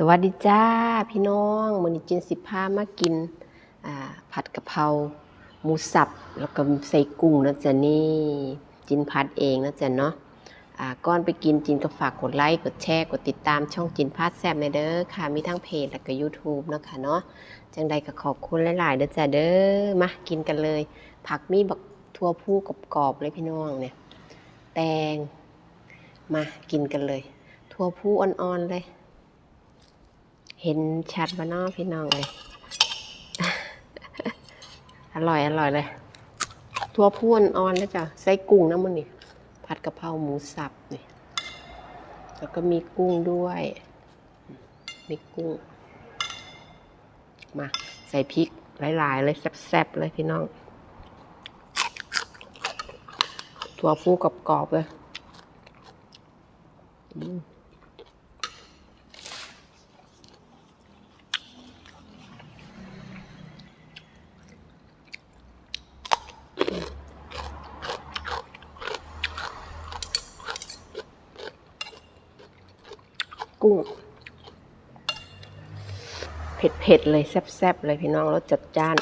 สวัสดีจ้าพี่น้องมื้อนี้จินสิพามากินผัดกะเพราหมูสับ แล้วก็ใส่กุ้งนะจ๊ะนี่จินผัดเองนะจ๊ะเนาะก่อนไปกินจินก็ฝากกดไลค์กดแชร์กดติดตามช่องจินพาดแซ่บในเด้อค่ะ มีทั้งเพจแล้วก็ YouTube เนาะค่ะเนาะจังใดก็ขอบคุณหลายๆเด้อจ้ะเด้อมากินกันเลย ผักมีบักทั่วผู้กรอบๆเลยพี่น้องเนี่ยแตงมากินกันเลย ทั่วผู้อ่อนๆเลย เห็นชัดบ้านอพี่น้องเลยอร่อยอร่อยเลย ทั่วพูนออนนะจ๊ะใส่กุ้งนะมันนี่ผัดกะเพราหมูสับนี่แล้วก็มีกุ้งด้วย มีกุ้ง มา ใส่พริกหลาย ๆ เลย แซ่บๆเลยพี่น้อง ถั่วพูกรอบๆเลย กุ้ง เผ็ดๆเลยแซ่บๆเลยพี่น้องรสจัดจ้าน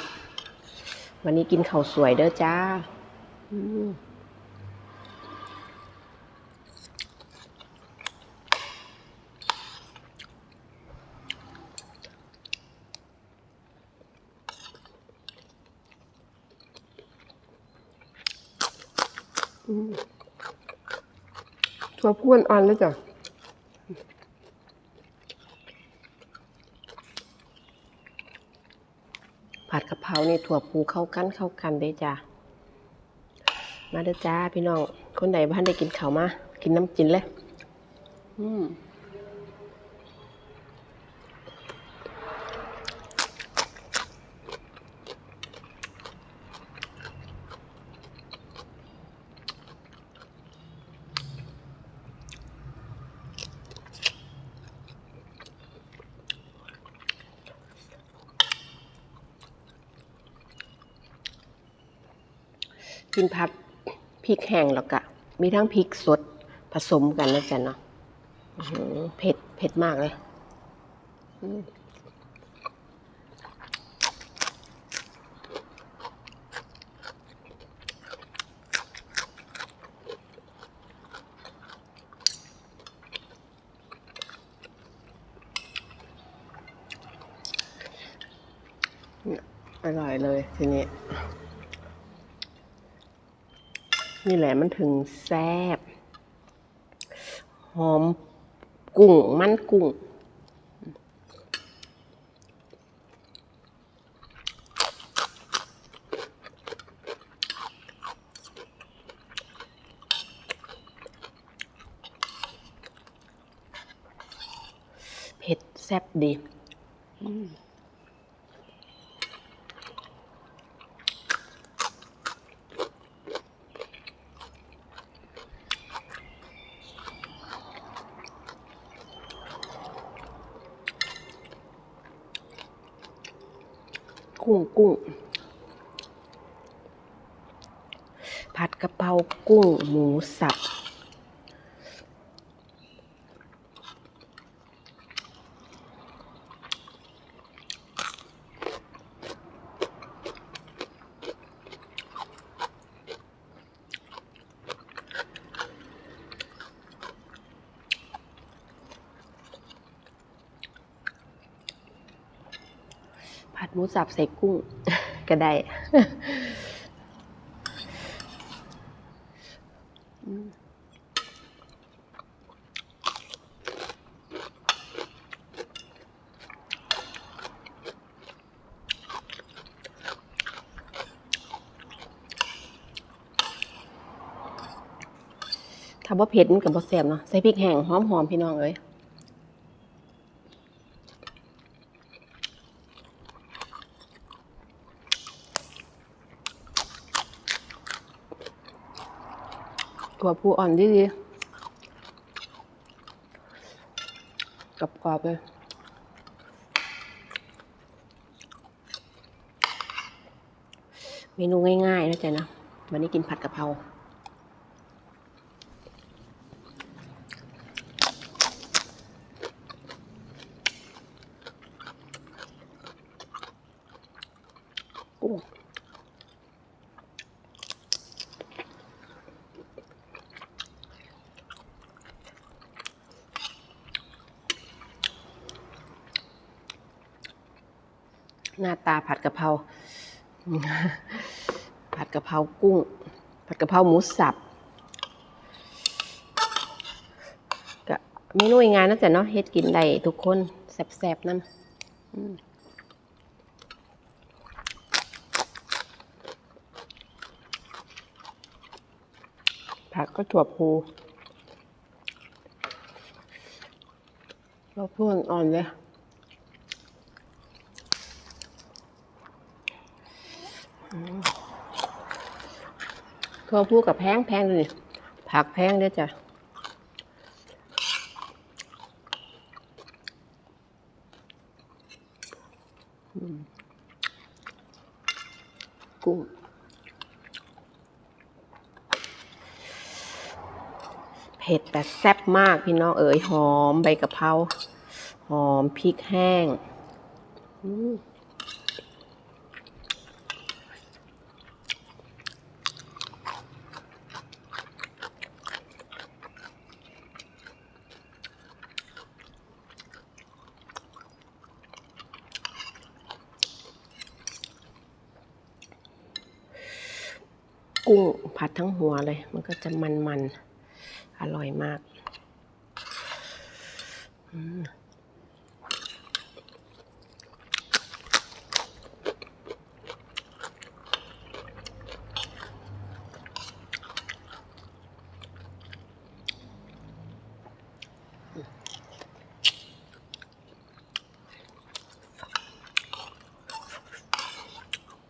วันนี้กินข้าวสวยเด้อจ้าถั่วพ่วนอ่อนเลยจ้ะ ผัดกะ เพรานี่ถั่วปูเข้ากันเข้ากันเด้จ้ามาเด้อจ้าพี่น้อง คนใดบ้านได้กินข้าวมา กินน้ำจินเลย อืม กินผัดพริกแห้งแล้วก็มีทั้งพริกสดผสมกันนะจ๊ะเนาะเผ็ดเผ็ดมากเลยอืมเนี่ยอร่อยเลยทีนี้ นี่แหละมันถึงแซ่บ หอมกุ้งมันกุ้ง เผ็ดแซ่บดี อืม กุ้งกุ้ง ผัดกะเพรากุ้งหมูสับ ผัด หมูสับใส่กุ้งก็ได้ถ้าว่าเผ็ดมันกับบ่แซ่บเนาะใส่พริกแห้งหอมๆพี่น้องเอ้ย ถั่วพูอ่อนดีดีกรอบกรอบๆเลยเมนูง่ายๆนะจ๊ะนะ วันนี้กินผัดกะเพรา หน้าตาผัดกะเพราผัดกะเพรากุ้ง ผัดกะเพราหมูสับก็เมนูง่ายๆนะจ๊ะเนาะเฮ็ดกินได้ทุกคนแซ่บๆนั่นผักก็ถั่วพูเราพูอ่อนเลย ถั่วพูกับแพงแพงเลย ผักแพงด้วยจ้ะกุ้งเผ็ดแต่แซ่บมากพี่น้องเอ๋ยหอมใบกะเพราหอมพริกแห้ง อืม กุ้งผัดทั้งหัวเลย มันก็จะมันๆ อร่อยมาก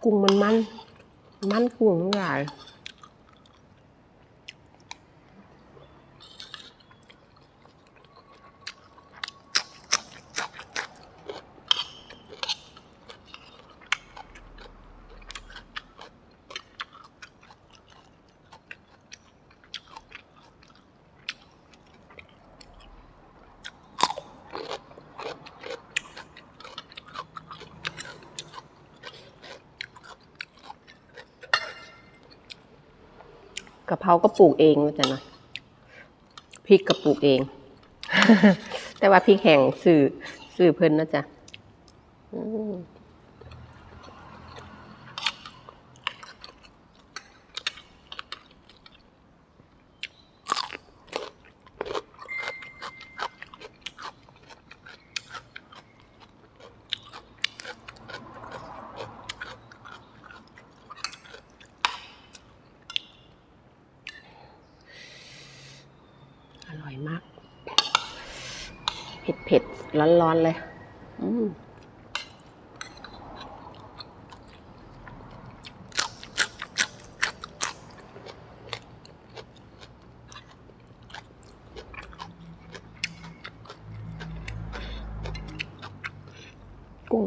กุ้งมันมัน มันกุ้งทั้งหลาย กะเพราก็ปลูกเองนะจ๊ะนะพริกก็ปลูกเอง แต่ว่าพริกแห้งสื่อสื่อเพิ่นนะจ๊ะอืมอ ร่อยมาก เผ็ดเผ็ดร้อนร้อนๆเลยอืมกุ้ง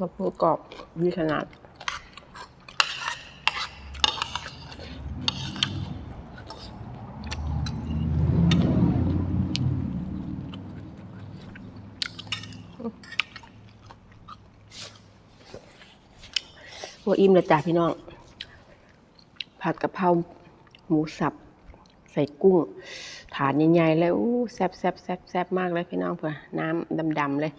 มะพร้าวกรอบดีขนาดโอ้อิ่มเลยจ้ะพี่น้อง ผัดกะเพราหมูสับ ใส่กุ้ง ถาดใหญ่ๆเลยอู้แซ่บแซ่บแซ่บแซ่บมากเลยพี่น้องเพื่อน้ำดำๆเลย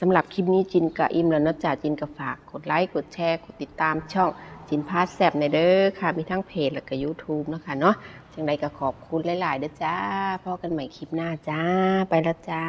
สำหรับคลิปนี้จินกับอิมแล้วนะจ่าจินกับฝากกดไลค์กดแชร์กดติดตามช่องจินพาสแซบในเด้อค่ะ มีทั้งเพจและก็ยูทูบนะคะเนาะจังใดก็ขอบคุณหลายๆเด้อจ้าพอกันใหม่คลิปหน้าจ้าไปแล้วจ้า